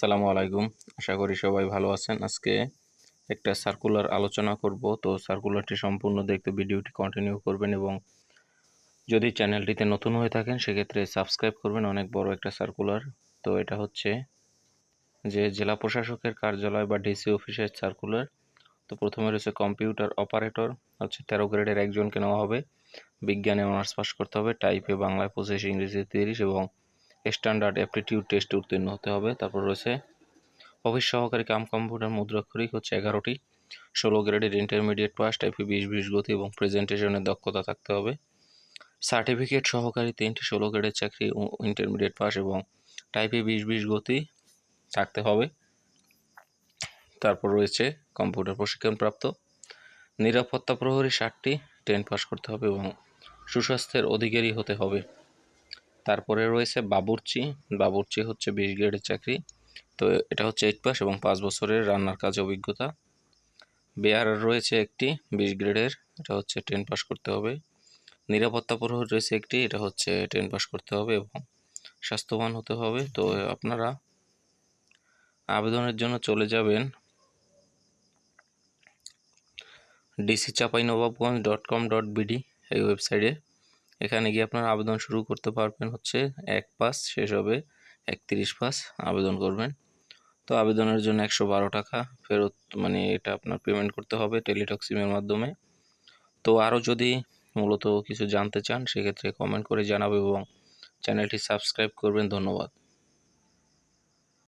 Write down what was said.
আসসালামু আলাইকুম। আশা করি সবাই ভালো আছেন। আজকে একটা সার্কুলার আলোচনা করব। তো সার্কুলারটি সম্পূর্ণ দেখতে ভিডিওটি কন্টিনিউ করবেন এবং যদি চ্যানেলটিতে নতুন হয়ে থাকেন, সেক্ষেত্রে সাবস্ক্রাইব করবেন। অনেক বড় একটা সার্কুলার তো এটা হচ্ছে যে জেলা প্রশাসকের কার্যালয় বা ডিসি অফিসের সার্কুলার তো প্রথমে রয়েছে কম্পিউটার অপারেটর হচ্ছে তেরো গ্রেডের একজনকে নেওয়া হবে। বিজ্ঞানে অনার্স পাস করতে হবে। টাইপে বাংলায় পঁচিশ, ইংরেজিতে তিরিশ এবং স্ট্যান্ডার্ড অ্যাপটিটিউড টেস্টে উত্তীর্ণ হতে হবে। তারপর রয়েছে অফিস সহকারী কাম কম্পিউটার মুদ্রাক্ষরিক হচ্ছে এগারোটি। ষোলো গ্রেডের ইন্টারমিডিয়েট পাস টাইপে বিশ বিশ গতি এবং প্রেজেন্টেশনের দক্ষতা থাকতে হবে। সার্টিফিকেট সহকারী তিনটি, ষোলো গ্রেডের চাকরি ইন্টারমিডিয়েট পাস এবং টাইপে বিশ বিশ গতি থাকতে হবে। তারপর রয়েছে কম্পিউটার প্রশিক্ষণপ্রাপ্ত নিরাপত্তা প্রহরী ষাটটি টেন পাস করতে হবে এবং সুস্বাস্থ্যের অধিকারী হতে হবে। তারপরে রয়েছে বাবুর্চি। বাবুর্চি হচ্ছে বিশ গ্রেডের চাকরি। তো এটা হচ্ছে এইট পাস এবং পাঁচ বছরের রান্নার কাজে অভিজ্ঞতা। বেয়ার রয়েছে একটি বিশ গ্রেডের এটা হচ্ছে টেন পাস করতে হবে। নিরাপত্তা প্রহর রয়েছে একটি, এটা হচ্ছে টেন পাস করতে হবে এবং স্বাস্থ্যবান হতে হবে। তো আপনারা আবেদনের জন্য চলে যাবেন DC Chapai Nawabganj dot com dot BD এই ওয়েবসাইটে এখানে গিয়ে আপনার আবেদন শুরু করতে পারবেন হচ্ছে এক পাস শেষ হবে একত্রিশ পাস আবেদন করবেন। তো আবেদনের জন্য একশো বারো টাকা ফেরত মানে এটা আপনার পেমেন্ট করতে হবে টেলিটক্সিমের মাধ্যমে। তো আরও যদি মূলত কিছু জানতে চান, সেক্ষেত্রে কমেন্ট করে জানাবে এবং চ্যানেলটি সাবস্ক্রাইব করবেন। ধন্যবাদ।